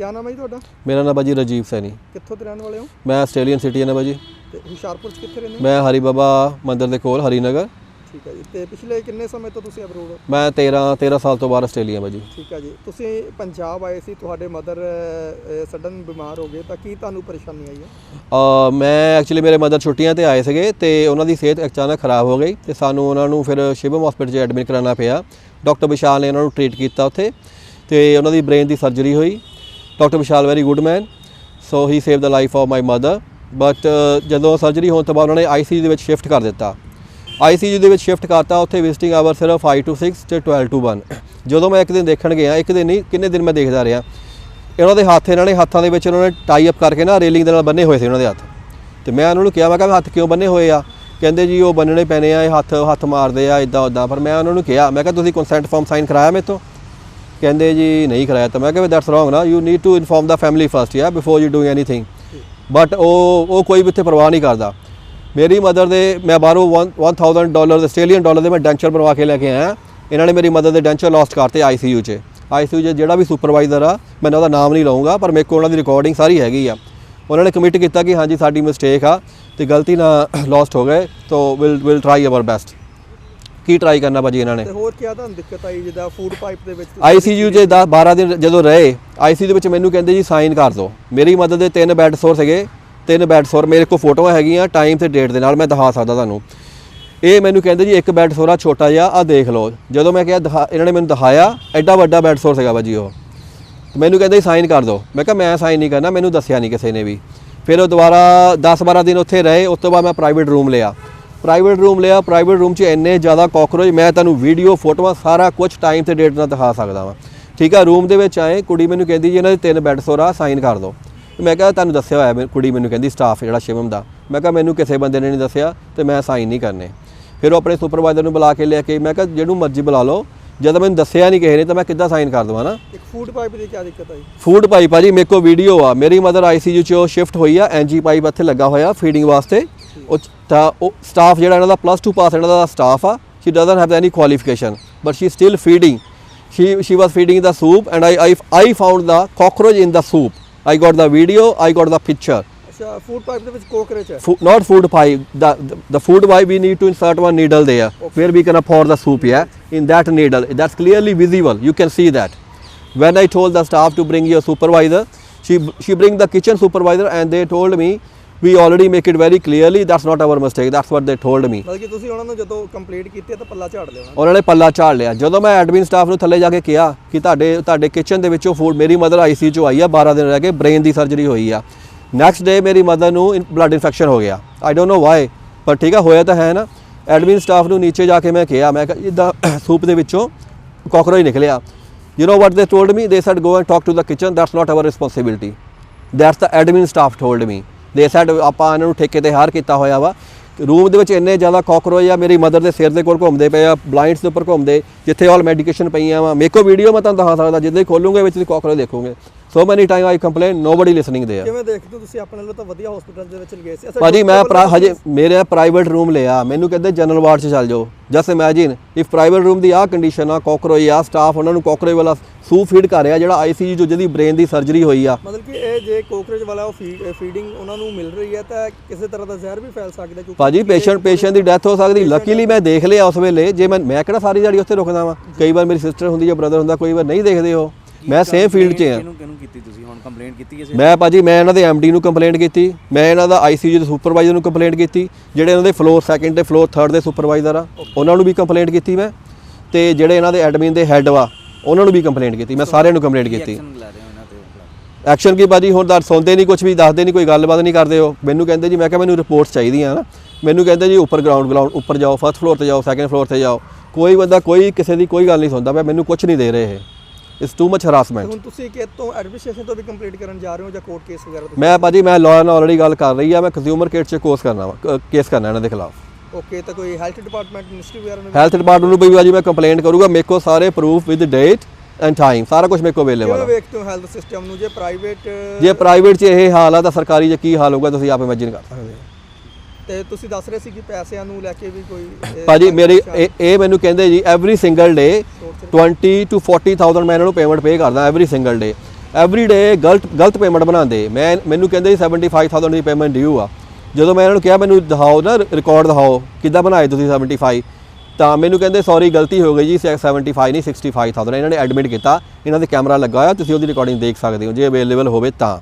ਕੀ ਨਾਮ ਹੈ ਜੀ ਤੁਹਾਡਾ? ਮੇਰਾ ਨਾਮ ਬਾਜੀ ਰਾਜੀਵ ਸੈਣੀ। ਕਿੱਥੋਂ ਦੇ ਰਹਿਣ ਵਾਲੇ ਹੋ? ਮੈਂ ਆਸਟ੍ਰੇਲੀਅਨ ਸਿਟੀਜ਼ਨ ਹਾਂ ਬਾਜੀ ਤੇ ਹੁਸ਼ਿਆਰਪੁਰ 'ਚ ਕਿੱਥੇ ਰਹਿੰਦੇ ਹੋ? ਮੈਂ ਹਰੀ ਬਾਬਾ ਮੰਦਿਰ ਦੇ ਕੋਲ ਹਰੀਨਗਰ। ਠੀਕ ਹੈ ਜੀ। ਤੇ ਪਿਛਲੇ ਕਿੰਨੇ ਸਮੇਂ ਤੋਂ ਤੁਸੀਂ ਅਬਰੋਡ ਹੋ? ਮੈਂ 13 13 ਸਾਲ ਤੋਂ ਬਾਅਦ ਆਸਟ੍ਰੇਲੀਆ ਬਾਜੀ ਠੀਕ ਹੈ ਜੀ। ਤੁਸੀਂ ਪੰਜਾਬ ਆਏ ਸੀ ਤੁਹਾਡੇ ਮਦਰ ਸਡਨ ਬਿਮਾਰ ਹੋ ਗਏ ਤਾਂ ਕੀ ਤੁਹਾਨੂੰ ਪਰੇਸ਼ਾਨੀ ਆਈ ਹੈ? ਮੈਂ ਐਕਚੁਅਲੀ ਮੇਰੇ ਮਦਰ ਛੁੱਟੀਆਂ ਤੇ ਆਏ ਸੀਗੇ ਤੇ ਉਹਨਾਂ ਦੀ ਸਿਹਤ ਅਚਾਨਕ ਖਰਾਬ ਹੋ ਗਈ ਤੇ ਸਾਨੂੰ ਉਹਨਾਂ ਨੂੰ ਫਿਰ ਸ਼ਿਵਮ ਹਸਪੀਟਲ 'ਚ ਐਡਮਿਟ ਕਰਾਉਣਾ ਪਿਆ। ਡਾਕਟਰ ਵਿਸ਼ਾਲ ਨੇ ਉਹਨਾਂ ਨੂੰ ਟ੍ਰੀਟ ਕੀਤਾ ਉੱਥੇ ਤੇ ਉਹਨਾਂ ਦੀ ਬ੍ਰੇਨ ਦੀ ਸਰਜਰੀ ਹੋਈ doctor Vishal very good man so he save the life of my mother but ਜਦੋਂ ਸਰਜਰੀ ਹੋਣ ਤੋਂ ਬਾਅਦ ਉਹਨਾਂ ਨੇ ਆਈਸੀਯੂ ਦੇ ਵਿੱਚ ਸ਼ਿਫਟ ਕਰ ਦਿੱਤਾ। ਆਈਸੀਯੂ ਦੇ ਵਿੱਚ ਸ਼ਿਫਟ ਕਰਤਾ, ਉੱਥੇ ਵਿਜ਼ਿਟਿੰਗ ਆਵਰ ਸਿਰਫ 5 ਟੂ 6 ਤੇ 12 ਟੂ 1 ਜਦੋਂ ਮੈਂ ਇੱਕ ਦਿਨ ਦੇਖਣ ਗਿਆ, ਇੱਕ ਦਿਨ ਨਹੀਂ, ਕਿੰਨੇ ਦਿਨ ਮੈਂ ਦੇਖਦਾ ਰਿਹਾ। ਇਹਨਾਂ ਦੇ ਹੱਥ, ਇਹਨਾਂ ਨੇ ਹੱਥਾਂ ਦੇ ਵਿੱਚ ਉਹਨਾਂ ਨੇ ਟਾਈ ਅਪ ਕਰਕੇ ਨਾ ਰੇਲਿੰਗ ਦੇ ਨਾਲ ਬੰਨੇ ਹੋਏ ਸੀ ਉਹਨਾਂ ਦੇ ਹੱਥ। ਤੇ ਮੈਂ ਉਹਨਾਂ ਨੂੰ ਕਿਹਾ, ਮੈਂ ਕਿਹਾ ਹੱਥ ਕਿਉਂ ਬੰਨੇ ਹੋਏ ਆ? ਕਹਿੰਦੇ ਜੀ, ਉਹ ਬੰਨਣੇ ਪੈਣੇ ਆ, ਇਹ ਹੱਥ ਹੱਥ ਮਾਰਦੇ ਆ ਇਦਾਂ ਉਦਾਂ ਪਰ ਮੈਂ ਉਹਨਾਂ ਨੂੰ ਕਿਹਾ, ਮੈਂ ਕਿਹਾ, ਤੁਸੀਂ ਕੰਸੈਂਟ ਫਾਰਮ ਸਾਈਨ ਕਰਾਇਆ ਮੇਰੇ ਤੋਂ? ਕਹਿੰਦੇ ਜੀ ਨਹੀਂ ਕਰਾਇਆ ਤਾਂ ਮੈਂ ਕਿਹਾ ਦੈਟਸ ਰੋਂਗ ਨਾ you need to inform the family first ਯਾ before you doing anything but ਉਹ ਉਹ ਕੋਈ ਵੀ ਇੱਥੇ ਪਰਵਾਹ ਨਹੀਂ ਕਰਦਾ। ਮੇਰੀ ਮਦਰ ਦੇ, ਮੈਂ ਬਾਹਰੋਂ 1000 ਡਾਲਰ ਆਸਟ੍ਰੇਲੀਅਨ ਡਾਲਰ ਦੇ ਮੈਂ ਡੈਂਚਰ ਬਣਵਾ ਕੇ ਲੈ ਕੇ ਆਇਆ। ਇਹਨਾਂ ਨੇ ਮੇਰੀ ਮਦਰ ਦੇ ਡੈਂਚਰ ਲਾਸਟ ਕਰਤੇ ਆਈਸੀਯੂ 'ਚ। ਆਈਸੀਯੂ 'ਚ ਜਿਹੜਾ ਵੀ ਸੁਪਰਵਾਈਜ਼ਰ ਆ, ਮੈਂ ਉਹਦਾ ਨਾਮ ਨਹੀਂ ਲਵਾਂਗਾ ਪਰ ਮੇਰੇ ਕੋਲ ਉਹਨਾਂ ਦੀ ਰਿਕਾਰਡਿੰਗ ਸਾਰੀ ਹੈਗੀ ਆ। ਉਹਨਾਂ ਨੇ ਕਮਿਟ ਕੀਤਾ ਕਿ ਹਾਂਜੀ, ਸਾਡੀ ਮਿਸਟੇਕ ਆ, ਤੇ ਗਲਤੀ ਨਾਲ ਲਾਸਟ ਹੋ ਗਏ ਤੋ will will try our best Ki try ਕਰਨਾ ਭਾਜੀ ਇਹਨਾਂ ਨੇ? ਤੇ ਹੋਰ ਕੀ ਤੁਹਾਨੂੰ ਦਿੱਕਤ ਆਈ ਜਿੱਦਾਂ ਫੂਡ ਪਾਈਪ ਦੇ ਵਿੱਚ ਆਈਸੀਯੂ 'ਚ 10 12 ਦਿਨ ਜਦੋਂ ਰਹੇ ਆਈਸੀਯੂ ਦੇ ਵਿੱਚ ਮੈਨੂੰ ਕਹਿੰਦੇ ਜੀ ਸਾਈਨ ਕਰ ਦਿਓ। ਮੇਰੀ ਮਦਦ ਦੇ ਤਿੰਨ ਬੈੱਡ ਸੋਰ ਸੀਗੇ ਤਿੰਨ ਬੈੱਡ ਸੋਰ ਮੇਰੇ ਕੋਲ ਫੋਟੋਆਂ ਹੈਗੀਆਂ ਟਾਈਮ ਤੇ ਡੇਟ ਦੇ ਨਾਲ ਮੈਂ ਦਿਖਾ ਸਕਦਾ ਤੁਹਾਨੂੰ। ਇਹ ਮੈਨੂੰ ਕਹਿੰਦੇ ਜੀ ਇੱਕ ਬੈੱਡ ਸੋਰਾ ਛੋਟਾ ਜਿਹਾ ਆ ਦੇਖ ਲਓ। ਜਦੋਂ ਮੈਂ ਕਿਹਾ ਇਹਨਾਂ ਨੇ ਮੈਨੂੰ ਦਿਖਾਇਆ ਐਡਾ ਵੱਡਾ ਬੈੱਡ ਸੋਰ ਸੀਗਾ ਭਾਜੀ ਉਹ। ਮੈਨੂੰ ਕਹਿੰਦੇ ਸਾਈਨ ਕਰ ਦਿਓ। ਮੈਂ ਕਿਹਾ ਮੈਂ ਸਾਈਨ ਨਹੀਂ ਕਰਨਾ ਮੈਨੂੰ ਦੱਸਿਆ ਨਹੀਂ ਕਿਸੇ ਨੇ ਵੀ। ਫਿਰ ਉਹ ਦੁਬਾਰਾ 10-12 ਦਿਨ ਉੱਥੇ ਰਹੇ ਉਸ ਤੋਂ ਬਾਅਦ ਮੈਂ ਪ੍ਰਾਈਵੇਟ ਰੂਮ ਲਿਆ। ਪ੍ਰਾਈਵੇਟ ਰੂਮ ਲਿਆ ਪ੍ਰਾਈਵੇਟ ਰੂਮ 'ਚ ਇੰਨੇ ਜ਼ਿਆਦਾ ਕਾਕਰੋਚ ਮੈਂ ਤੁਹਾਨੂੰ ਵੀਡੀਓ ਫੋਟੋਆਂ, ਸਾਰਾ ਕੁਝ ਟਾਈਮ ਤੇ ਡੇਟ ਨਾਲ ਦਿਖਾ ਸਕਦਾ ਵਾਂ। ਠੀਕ ਆ ਰੂਮ ਦੇ ਵਿੱਚ ਆਏ, ਕੁੜੀ ਮੈਨੂੰ ਕਹਿੰਦੀ ਜੀ ਇਹਨਾਂ ਦੇ ਤਿੰਨ ਬੈੱਡ ਸੋਰਾ ਸਾਈਨ ਕਰ ਦਿਓ। ਮੈਂ ਕਿਹਾ ਤੁਹਾਨੂੰ ਦੱਸਿਆ ਹੋਇਆ ਮੈਂ ਕੁੜੀ ਮੈਨੂੰ ਕਹਿੰਦੀ ਸਟਾਫ ਜਿਹੜਾ ਸ਼ਿਵਮ ਦਾ। ਮੈਂ ਕਿਹਾ ਮੈਨੂੰ ਕਿਸੇ ਬੰਦੇ ਨੇ ਨਹੀਂ ਦੱਸਿਆ ਤੇ ਮੈਂ ਸਾਈਨ ਨਹੀਂ ਕਰਨੇ। ਫਿਰ ਉਹ ਆਪਣੇ ਸੁਪਰਵਾਈਜ਼ਰ ਨੂੰ ਬੁਲਾ ਕੇ ਲਿਆ ਕੇ, ਮੈਂ ਕਿਹਾ ਜਿਹਨੂੰ ਮਰਜ਼ੀ ਬੁਲਾ ਲਓ ਜਦੋਂ ਮੈਨੂੰ ਦੱਸਿਆ ਨਹੀਂ ਕਿਸੇ ਨੇ ਤਾਂ ਮੈਂ ਕਿੱਦਾਂ ਸਾਈਨ ਕਰ ਦਵਾਂ ਨਾ ਇੱਕ ਫੂਡ ਪਾਈਪ ਦੀ ਕੀ ਦਿੱਕਤ ਆਈ ਫੂਡ ਪਾਈਪ ਆ ਜੀ ਮੇਰੇ ਕੋਲ ਵੀਡੀਓ ਆ ਮੇਰੀ ਮਦਰ ਆਈਸੀਯੂ ਚ ਸ਼ਿਫਟ ਹੋਈ ਆ ਐਨਜੀ ਪਾਈਪ ਇੱਥੇ ਲੱਗਾ ਹੋਇਆ ਫੀਡਿੰਗ ਵਾਸਤੇ ਉਹ ਤਾਂ ਉਹ ਸਟਾਫ ਜਿਹੜਾ ਇਹਨਾਂ ਦਾ ਪਲੱਸ 2 ਪਾਸ ਇਹਨਾਂ ਦਾ ਸਟਾਫ ਆ she doesn't have any qualification but she still feeding she she was feeding the soup and I, I I found the cockroach in the soup I got the video I got the picture ਅੱਛਾ food pipe ਦੇ ਵਿੱਚ cockroach ਹੈ not food pipe the, the the food pipe we need to insert one needle there where we can pour the soup yeah in that needle that's clearly visible you can see that when i told the staff to bring your supervisor she she bring the kitchen supervisor and they told me we already make it very clearly that's not our mistake that's what they told me ਮਤਲਬ ਕਿ ਤੁਸੀਂ ਉਹਨਾਂ ਨੂੰ ਜਦੋਂ complete ਕੀਤੀ ਤਾਂ ਪੱਲਾ ਝਾੜ ਲਿਆ ਉਹਨਾਂ ਨੇ ਪੱਲਾ ਝਾੜ ਲਿਆ ਜਦੋਂ ਮੈਂ ਐਡਮਿਨ ਸਟਾਫ ਨੂੰ ਥੱਲੇ ਜਾ ਕੇ ਕਿਹਾ ਕਿ ਤੁਹਾਡੇ ਤੁਹਾਡੇ ਕਿਚਨ ਦੇ ਵਿੱਚੋਂ ਫੂਡ ਮੇਰੀ ਮਦਰ ਆਈਸੀਯੂ ਚੋਂ ਆਈ ਆ 12 ਦਿਨ ਰਹਿ ਕੇ ਬ੍ਰੇਨ ਦੀ ਸਰਜਰੀ ਹੋਈ ਆ ਨੈਕਸਟ ਡੇ ਮੇਰੀ ਮਦਰ ਨੂੰ ਬਲੱਡ ਇਨਫੈਕਸ਼ਨ ਹੋ ਗਿਆ ਆਈ ਡੋਨਟ ਨੋ ਵਾਈ ਪਰ ਠੀਕ ਆ ਹੋਇਆ ਤਾਂ ਹੈ ਨਾ ਐਡਮਿਨ ਸਟਾਫ ਨੂੰ ਨੀਚੇ ਜਾ ਕੇ ਮੈਂ ਕਿਹਾ ਮੈਂ ਕਿਹਾ, ਇਦਾਂ ਸੂਪ ਦੇ ਵਿੱਚੋਂ ਕਾਕਰੋਚ ਨਿਕਲਿਆ। You know what they told me they said go and talk to the kitchen that's not our responsibility that's the admin staff told me they said ਆਪਾਂ ਇਹਨਾਂ ਨੂੰ ਠੇਕੇ ਤੇ ਹਾਰ ਕੀਤਾ ਹੋਇਆ ਵਾ। ਰੂਮ ਦੇ ਵਿੱਚ ਇੰਨੇ ਜ਼ਿਆਦਾ ਕਾਕਰੋਚ ਆ, ਮੇਰੀ ਮਦਰ ਦੇ ਸਿਰ ਦੇ ਕੋਲ ਘੁੰਮਦੇ ਪਏ ਆ ਬਲਾਈਂਡਸ ਦੇ ਉੱਪਰ ਘੁੰਮਦੇ, ਜਿੱਥੇ ਆਲ ਮੈਡੀਕੇਸ਼ਨ ਪਈਆਂ ਵਾ। ਮੇਕੋ ਵੀਡੀਓ ਮੈਂ ਤੁਹਾਨੂੰ ਦਿਖਾ ਸਕਦਾ, ਜਿੱਦਾਂ ਹੀ ਖੋਲੂਗੇ, ਵਿੱਚ ਦੀ ਕਾਕਰੋਚ ਦੇਖੋਗੇ। So many time I complain nobody listening ਦੇ ਕਿਵੇਂ ਦੇਖਦੇ ਹੋ ਤੁਸੀਂ ਆਪਣੇ ਵੱਲੋਂ ਤਾਂ ਵਧੀਆ ਹਸਪੀਟਲ ਦੇ ਵਿੱਚ ਗਏ ਸੀ? ਭਾਜੀ ਮੈਂ ਹਜੇ ਮੇਰੇ ਪ੍ਰਾਈਵੇਟ ਰੂਮ ਲਿਆ ਮੈਨੂੰ ਕਹਿੰਦੇ ਜਨਰਲ ਵਾਰਡ 'ਚ ਚੱਲ ਜਾਓ। Just imagine if private room ਦੀ ਆ ਕੰਡੀਸ਼ਨ ਆ ਕਾਕਰੋਚ ਆ ਸਟਾਫ ਉਹਨਾਂ ਨੂੰ ਕਾਕਰੋਚ ਵਾਲਾ ਸੂ ਫੀਡ ਕਰ ਰਿਹਾ ਜਿਹੜਾ ਆਈਸੀਯੂ ਜੋ ਜਿਹਦੀ ਬ੍ਰੇਨ ਦੀ ਸਰਜਰੀ ਹੋਈ ਆ। ਮਤਲਬ ਕਿ ਇਹ ਜੇ ਕੋਕਰੇਜ ਵਾਲਾ ਉਹ ਫੀਡਿੰਗ ਉਹਨਾਂ ਨੂੰ ਮਿਲ ਰਹੀ ਹੈ ਤਾਂ ਕਿਸੇ ਤਰ੍ਹਾਂ ਦਾ ਜ਼ਹਿਰ ਵੀ ਫੈਲ ਸਕਦਾ ਕਿਉਂਕਿ ਭਾਜੀ ਪੇਸ਼ੈਂਟ ਪੇਸ਼ੈਂਟ ਦੀ ਡੈਥ ਹੋ ਸਕਦੀ। ਲੱਕੀਲੀ ਮੈਂ ਦੇਖ ਲਿਆ ਉਸ ਵੇਲੇ। ਜੇ ਮੈਂ ਮੈਂ ਕਿਹੜਾ ਸਾਰੀ ਦਿਹਾੜੀ ਉੱਥੇ ਰੁਕਦਾ ਵਾਂ। ਕਈ ਵਾਰ ਮੇਰੀ ਸਿਸਟਰ ਹੁੰਦੀ ਜਾਂ ਬ੍ਰਦਰ ਹੁੰਦਾ ਕੋਈ ਵਾਰ ਨਹੀਂ ਦੇਖਦੇ ਹੋ ਮੈਂ ਸੇਮ ਫੀਲਡ 'ਚ ਆ ਕਿਹਨੂੰ ਕਿਹਨੂੰ ਕੀਤੀ ਤੁਸੀਂ? ਹੁਣ ਕੰਪਲੇਂਟ ਕੀਤੀ ਕਿਸੇ ਮੈਂ ਭਾਜੀ ਮੈਂ ਇਹਨਾਂ ਦੇ ਐਮਡੀ ਨੂੰ ਕੰਪਲੇਂਟ ਕੀਤੀ ਮੈਂ ਇਹਨਾਂ ਦਾ ਆਈਸੀਯੂ ਦੇ ਸੁਪਰਵਾਈਜ਼ਰ ਨੂੰ ਕੰਪਲੇਂਟ ਕੀਤੀ ਜਿਹੜੇ ਇਹਨਾਂ ਦੇ ਫਲੋਰ ਸੈਕੰਡ ਤੇ ਫਲੋਰ ਥਰਡ ਦੇ ਸੁਪਰਵਾਈਜ਼ਰ ਆ ਉਹਨਾਂ ਨੂੰ ਵੀ ਕੰਪਲੇਂਟ ਕੀਤੀ ਮੈਂ ਤੇ ਜਿਹੜੇ ਇਹਨਾਂ ਦੇ ਐਡਮਿਨ ਦੇ ਹੈੱਡ ਵਾ ਉਹਨਾਂ ਨੂੰ ਵੀ ਕੰਪਲੇਂਟ ਕੀਤੀ ਮੈਂ ਸਾਰਿਆਂ ਨੂੰ ਕੰਪਲੇਂਟ ਕੀਤੀ। ਐਕਸ਼ਨ ਲੈ ਰਹੇ ਹੋ ਇਹਨਾਂ ਤੇ ਐਕਸ਼ਨ ਕੀ ਭਾਜੀ ਹੁਣ ਤਾਂ ਸੁਣਦੇ ਨਹੀਂ ਕੁਝ ਵੀ ਦੱਸਦੇ ਨਹੀਂ ਕੋਈ ਗੱਲਬਾਤ ਨਹੀਂ ਕਰਦੇ ਹੋ ਮੈਨੂੰ ਕਹਿੰਦੇ ਜੀ ਮੈਂ ਕਿਹਾ ਮੈਨੂੰ ਰਿਪੋਰਟਸ ਚਾਹੀਦੀਆਂ ਨਾ। ਮੈਨੂੰ ਕਹਿੰਦੇ ਜੀ ਉੱਪਰ ਗਰਾਊਂਡ ਗਰਾਊਂਡ ਉੱਪਰ ਜਾਓ ਫਸਟ ਫਲੋਰ ਤੇ ਜਾਓ ਸੈਕੰਡ ਫਲੋਰ ਤੇ ਜਾਓ। ਕੋਈ ਬੰਦਾ ਕੋਈ ਕਿਸੇ ਦੀ ਕੋਈ ਗੱਲ ਨਹੀਂ ਸੁਣਦਾ ਪਿਆ ਮੈਨੂੰ ਕੁਝ ਨਹੀਂ ਦੇ ਰਹੇ ਇਹ। ਇਟਸ ਟੂ ਮਚ ਹਰਾਸਮੈਂਟ ਹੁਣ ਤੁਸੀਂ ਕਿ ਤੋਂ ਐਡਮਿਨਿਸਟ੍ਰੇਸ਼ਨ ਤੋਂ ਵੀ ਕੰਪਲੀਟ ਕਰਨ ਜਾ ਰਹੇ ਹੋ ਜਾਂ ਕੋਰਟ ਕੇਸ ਵਗੈਰਾ ਤੋਂ ਮੈਂ ਭਾਜੀ ਮੈਂ ਲਾਅਰ ਨਾਲ ਆਲਰੇਡੀ ਗੱਲ ਕਰ ਰਹੀ ਆ ਮੈਂ ਕੰਜ਼ਿਊਮਰ ਕੇਟ 'ਚ ਕੋਰਸ ਕਰਨਾ ਵਾ ਕੇਸ ਕਰਨਾ ਇਹਨਾਂ ਦੇ ਖਿਲਾਫ। ਓਕੇ ਤਾਂ ਕੋਈ ਹੈਲਥ ਡਿਪਾਰਟਮੈਂਟ ਮਿਨਿਸਟਰੀ ਵਗੈਰਾ ਨੂੰ ਹੈਲਥ ਡਿਪਾਰਟਮੈਂਟ ਨੂੰ ਵੀ ਭਾਜੀ ਮੈਂ ਕੰਪਲੇਂਟ ਕਰੂੰਗਾ ਮੇਰੇ ਕੋਲ ਸਾਰੇ proof with date and time ਸਾਰਾ ਕੁਝ ਮੇਰੇ ਕੋਲ ਅਵੇਲੇਬਲ ਕਿਵੇਂ ਆ ਵੇਖਦੇ ਹੋ ਹੈਲਥ ਸਿਸਟਮ ਨੂੰ? ਜੇ ਪ੍ਰਾਈਵੇਟ ਜੇ ਪ੍ਰਾਈਵੇਟ 'ਚ ਇਹ ਹਾਲ ਆ ਤਾਂ ਸਰਕਾਰੀ 'ਚ ਕੀ ਹਾਲ ਹੋਊਗਾ ਤੁਸੀਂ ਆਪ ਇਮੇਜਿਨ ਕਰ ਸਕਦੇ ਹੋ। ਤੇ ਤੁਸੀਂ ਦੱਸ ਰਹੇ ਸੀ ਕਿ ਪੈਸਿਆਂ ਨੂੰ ਲੈ ਕੇ ਵੀ ਕੋਈ ਭਾਜੀ ਮੇਰੀ ਇਹ ਮੈਨੂੰ ਕਹਿੰਦੇ ਜੀ every single day torture 20 to 40000 ਮੈਂ ਇਹਨਾਂ ਨੂੰ ਪੇਮੈਂਟ ਪੇ ਕਰਦਾ every single day every day ਗਲਤ ਗਲਤ ਪੇਮੈਂਟ ਬਣਾਉਂਦੇ। ਮੈਂ ਮੈਨੂੰ ਕਹਿੰਦੇ ਸੀ 75000 ਦੀ ਪੇਮੈਂਟ ਡਿਊ ਆ। ਜਦੋਂ ਮੈਂ ਇਹਨਾਂ ਨੂੰ ਕਿਹਾ ਮੈਨੂੰ ਦਿਖਾਓ ਨਾ ਰਿਕਾਰਡ ਦਿਖਾਓ ਕਿੱਦਾਂ ਬਣਾਏ ਤੁਸੀਂ 75 ਤਾਂ ਮੈਨੂੰ ਕਹਿੰਦੇ ਸੌਰੀ ਗਲਤੀ ਹੋ ਗਈ ਜੀ 75 ਨਹੀਂ 65000 ਇਹਨਾਂ ਨੇ ਐਡਮਿਟ ਕੀਤਾ ਇਹਨਾਂ ਦੇ ਕੈਮਰਾ ਲੱਗਾ ਹੋਇਆ ਤੁਸੀਂ ਉਹਦੀ ਰਿਕਾਰਡਿੰਗ ਦੇਖ ਸਕਦੇ ਹੋ ਜੇ ਅਵੇਲੇਬਲ ਹੋਵੇ ਤਾਂ।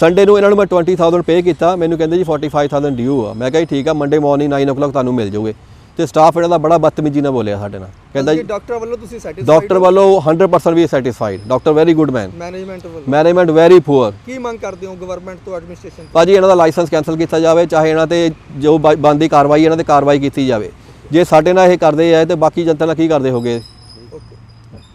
ਸੰਡੇ ਨੂੰ ਇਹਨਾਂ ਨੂੰ ਮੈਂ 20000 ਪੇ ਕੀਤਾ ਮੈਨੂੰ ਕਹਿੰਦੇ ਜੀ 45000 ਡਿਊ ਆ। ਮੈਂ ਕਿਹਾ ਜੀ ਠੀਕ ਆ ਮੰਡੇ ਮਾਰਨਿੰਗ 9 o'clock ਤੁਹਾਨੂੰ ਮਿਲ ਜਾਊਗੇ। ਤੇ ਸਟਾਫ ਇਹਨਾਂ ਦਾ ਬੜਾ ਬਦਤਮੀਜ਼ੀ ਨਾਲ ਬੋਲਿਆ ਸਾਡੇ ਨਾਲ। ਕਹਿੰਦਾ ਜੀ ਡਾਕਟਰ ਵੱਲੋਂ ਤੁਸੀਂ ਸੈਟੀਸਫਾਈਡ ਡਾਕਟਰ ਵੱਲੋਂ 100% ਵੀ satisfied doctor very good man management ਵੱਲੋਂ। ਮੈਨੇਜਮੈਂਟ ਵੈਰੀ ਪੂਅਰ ਕੀ ਮੰਗ ਕਰਦੇ ਹੋ ਗਵਰਨਮੈਂਟ ਤੋਂ ਐਡਮਿਨਿਸਟ੍ਰੇਸ਼ਨ ਭਾਜੀ ਇਹਨਾਂ ਦਾ ਲਾਇਸੈਂਸ ਕੈਨਸਲ ਕੀਤਾ ਜਾਵੇ ਚਾਹੇ ਇਹਨਾਂ ਤੇ ਜੋ ਬ- ਬਣਦੀ ਕਾਰਵਾਈ ਇਹਨਾਂ ਤੇ ਕਾਰਵਾਈ ਕੀਤੀ ਜਾਵੇ। ਜੇ ਸਾਡੇ ਨਾਲ ਇਹ ਕਰਦੇ ਆ ਤੇ ਬਾਕੀ ਜਨਤਾ ਨਾਲ ਕੀ ਕਰਦੇ ਹੋਗੇ?